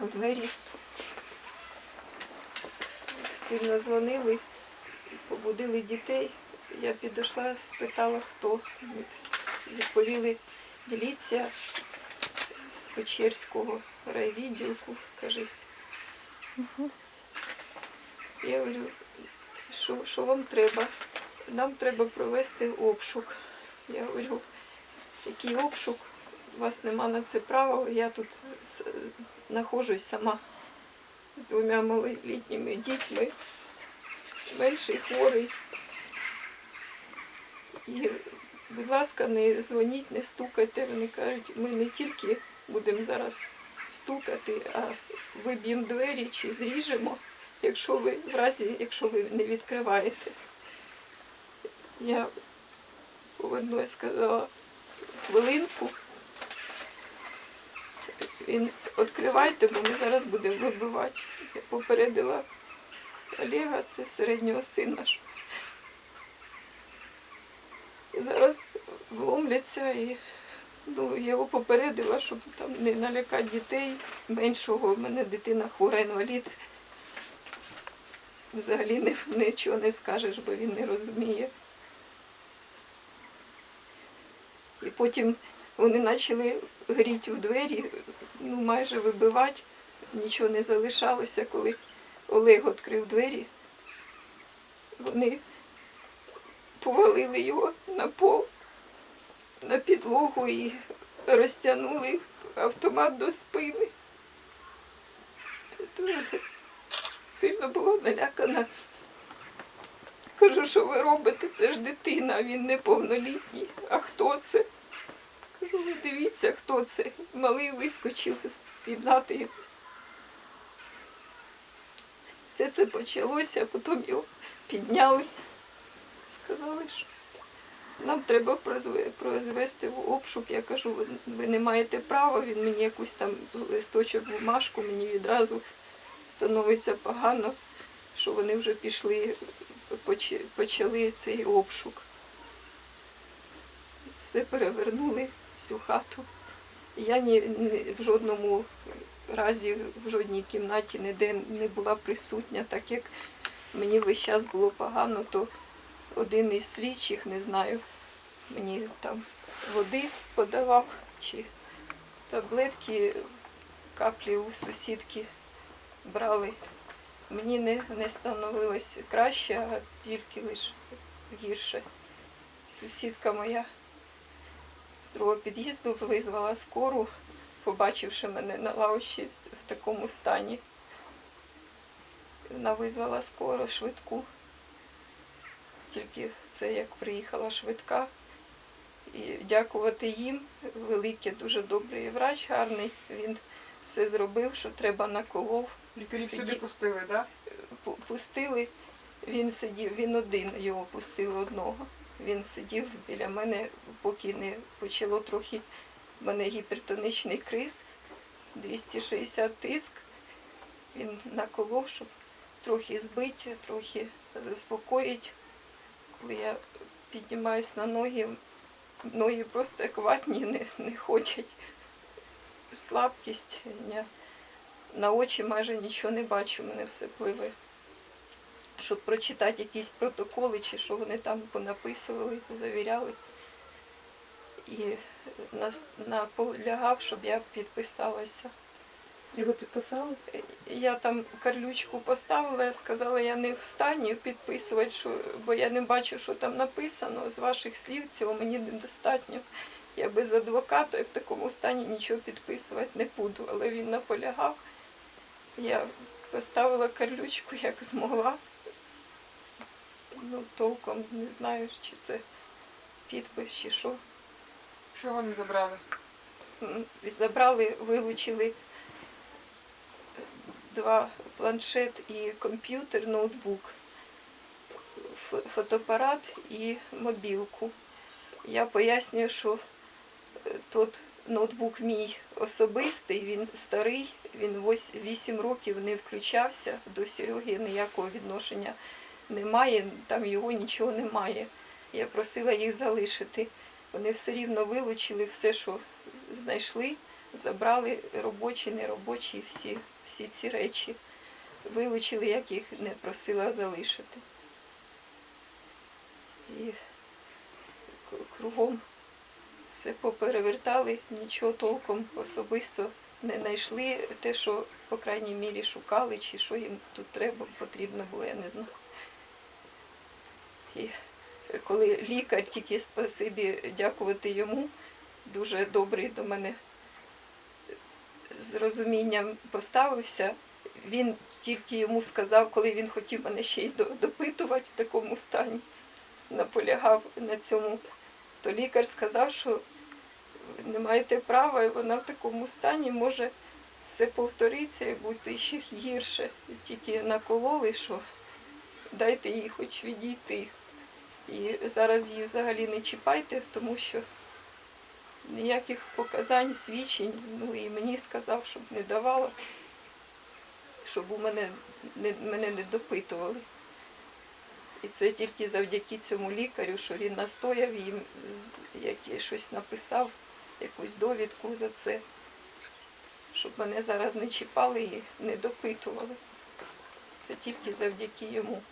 в двері. Сильно дзвонили, побудили дітей. Я підійшла, спитала, хто. Відповіли міліція з Печерського райвідділку, кажись. Я говорю, що, що вам треба? Нам треба провести обшук. Я говорю, який обшук? У вас нема на це права. Я тут знаходжусь сама з двома малолітніми дітьми, менший хворий. І, будь ласка, не дзвоніть, не стукайте. Вони кажуть, ми не тільки будемо зараз стукати, а виб'ємо двері чи зріжемо, якщо ви в разі, якщо ви не відкриваєте. Я повернулася, сказала хвилинку. Він відкривайте, бо ми зараз будемо вибивати. Я попередила Олега, це середнього сина. І зараз вломляться і ну, його попередила, щоб там не налякати дітей. Меншого в мене дитина хвора інвалід. Взагалі нічого не скажеш, бо він не розуміє. І потім вони почали гріти у двері, ну майже вибивати, нічого не залишалося, коли Олег відкрив двері. Вони повалили його на пол, на підлогу і розтягнули автомат до спини. Дуже сильно була налякана. Кажу, що ви робите? Це ж дитина, він неповнолітній. А хто це? Кажу, ви дивіться, хто це. Малий вискочив з кімнати. Все це почалося, потім його підняли. Сказали, що нам треба прозвести в обшук. Я кажу, ви не маєте права, він мені якусь там листочок, бумажку, мені відразу становиться погано, що вони вже пішли, почали цей обшук. Все перевернули, всю хату. Я ні, ні, в жодному разі, в жодній кімнаті ніде не була присутня, так як мені весь час було погано, то один із слідчих, не знаю, мені там води подавав чи таблетки, каплі у сусідки брали. Мені не, не становилось краще, а тільки лише гірше. Сусідка моя з другого під'їзду визвала скору, побачивши мене на лавочці в такому стані. Вона визвала скору, швидку. Тільки це як приїхала швидка. І дякувати їм, великий, дуже добрий врач, гарний. Він все зробив, що треба наколов. Лікарі Сиді- сюди пустили, так? Пу- Пустили, він сидів, він один, його пустили одного. Він сидів біля мене, поки не почало трохи в мене гіпертонічний криз, 260 тиск. Він наколов, щоб трохи збити, трохи заспокоїти. Коли я піднімаюсь на ноги, ноги просто як ватні не, не ходять. Слабкість. Я на очі майже нічого не бачу, мене все пливе. Щоб прочитати якісь протоколи, чи що вони там понаписували, завіряли. І нас наполягав, щоб я підписалася. І ви підписали? Я там карлючку поставила, я сказала, я не в стані підписувати, що, бо я не бачу, що там написано. З ваших слів цього мені недостатньо. Я без адвоката і в такому стані нічого підписувати не буду. Але він наполягав. Я поставила карлючку як змогла. Ну, толком не знаю, чи це підпис, чи що. Що вони забрали? Забрали, вилучили два планшет і комп'ютер, ноутбук, фотоапарат і мобілку. Я пояснюю, що е, тот ноутбук мій особистий, він старий, він 8 років не включався, до Сереги ніякого відношення немає, там його нічого немає. Я просила їх залишити. Вони все рівно вилучили все, що знайшли, Забрали робочі, неробочі, всі, всі ці речі. Вилучили, як їх не просила залишити. І кругом все поперевертали, нічого толком особисто не знайшли. Те, що, по крайній мірі, шукали, чи що їм тут треба, потрібно було, я не знаю. І коли лікар, тільки спасибі дякувати йому, дуже добрий до мене з розумінням поставився. Він тільки йому сказав, коли він хотів мене ще й допитувати в такому стані, наполягав на цьому, то лікар сказав, що не маєте права, і вона в такому стані може все повториться і бути ще гірше. Тільки накололи, що дайте їй хоч відійти. І зараз її взагалі не чіпайте, тому що ніяких показань, свідчень, ну і мені сказав, щоб не давала, щоб у мене не, мене не допитували. І це тільки завдяки цьому лікарю, що він настояв їм, як щось написав, якусь довідку за це, щоб мене зараз не чіпали і не допитували. Це тільки завдяки йому.